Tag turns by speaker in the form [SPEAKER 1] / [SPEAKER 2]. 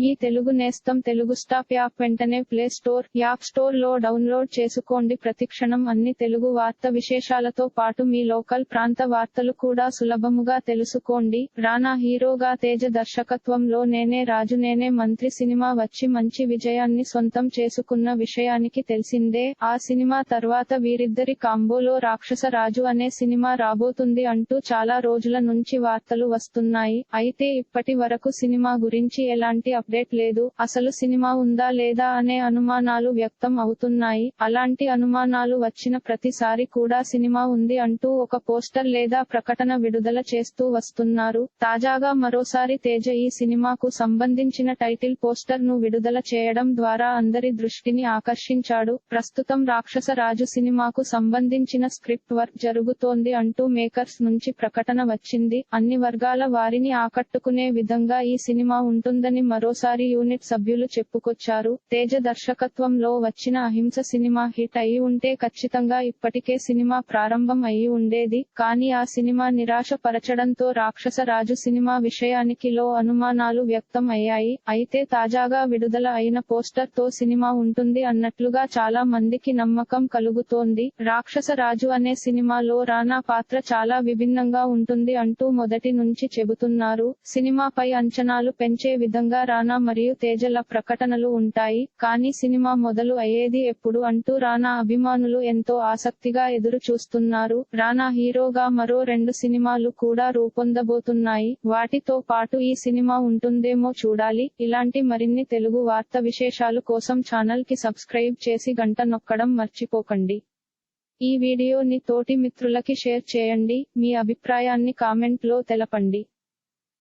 [SPEAKER 1] మీ తెలుగు నేస్తం Telugu stop app వెంటనే play store app స్టోర్లో డౌన్లోడ్ చేసుకోండి. ప్రతిక్షణం అన్ని తెలుగు వార్త విశేషాలతో పాటు మీ లోకల్ ప్రాంత వార్తలు కూడా సులభముగా తెలుసుకోండి. రానా హీరోగా తేజ దర్శకత్వంలో నేనే రాజు నేనే మంత్రి సినిమా వచ్చి మంచి విజయాన్ని సొంతం చేసుకున్న విషయానికి తెలిసిందే. ఆ సినిమా తర్వాత వీరిద్దరి కాంబోలో రాక్షస రాజు అనే సినిమా రాబోతుంది అంటూ చాలా రోజుల నుంచి వార్తలు వస్తున్నాయి. అయితే ఇప్పటి వరకు సినిమా గురించి ఎలాంటి అప్డేట్ లేదు అసలు సినిమా ఉందా లేదా అనే అనుమానాలు వ్యక్తం అవుతున్నాయి. అలాంటి అనుమానాలు వచ్చిన ప్రతిసారి కూడా సినిమా ఉంది అంటూ ఒక పోస్టర్ లేదా ప్రకటన విడుదల చేస్తూ వస్తున్నారు. తాజాగా మరోసారి తేజ ఈ సినిమాకు సంబంధించిన టైటిల్ పోస్టర్ను విడుదల చేయడం ద్వారా అందరి దృష్టిని ఆకర్షించాడు. ప్రస్తుతం రాక్షస రాజు సినిమాకు సంబంధించిన స్క్రిప్ట్ వర్క్ జరుగుతోంది అంటూ మేకర్స్ నుంచి ప్రకటన వచ్చింది. అన్ని వర్గాల వారిని ఆకట్టుకునే విధంగా ఈ సినిమా ఉంటుందని మరో మరోసారి యూనిట్ సభ్యులు చెప్పుకొచ్చారు. తేజ దర్శకత్వంలో వచ్చిన అహింస సినిమా హిట్ అయి ఉంటే ఖచ్చితంగా ఇప్పటికే సినిమా ప్రారంభం అయి ఉండేది. కానీ ఆ సినిమా నిరాశ పరచడంతో రాక్షస రాజు సినిమా విషయానికి లో అనుమానాలు వ్యక్తం అయ్యాయి. అయితే తాజాగా విడుదల అయిన పోస్టర్తో సినిమా ఉంటుంది అన్నట్లుగా చాలా మందికి నమ్మకం కలుగుతోంది. రాక్షస రాజు అనే సినిమాలో రానా పాత్ర చాలా విభిన్నంగా ఉంటుంది అంటూ మొదటి నుంచి చెబుతున్నారు. సినిమాపై అంచనాలు పెంచే విధంగా రానా మరియు తేజల ప్రకటనలు ఉంటాయి కానీ సినిమా మొదలు అయ్యేది ఎప్పుడు అంటూ రానా అభిమానులు ఎంతో ఆసక్తిగా ఎదురు చూస్తున్నారు రానా హీరోగా మరో రెండు సినిమాలు కూడా రూపొందబోతున్నాయి. వాటితో పాటు ఈ సినిమా ఉంటుందేమో చూడాలి. ఇలాంటి మరిన్ని తెలుగు వార్త విశేషాలు కోసం ఛానల్కి సబ్స్క్రైబ్ చేసి గంట నొక్కడం మర్చిపోకండి. ఈ వీడియోని తోటి మిత్రులకి షేర్ చేయండి. మీ అభిప్రాయాన్ని కామెంట్లో తెలపండి.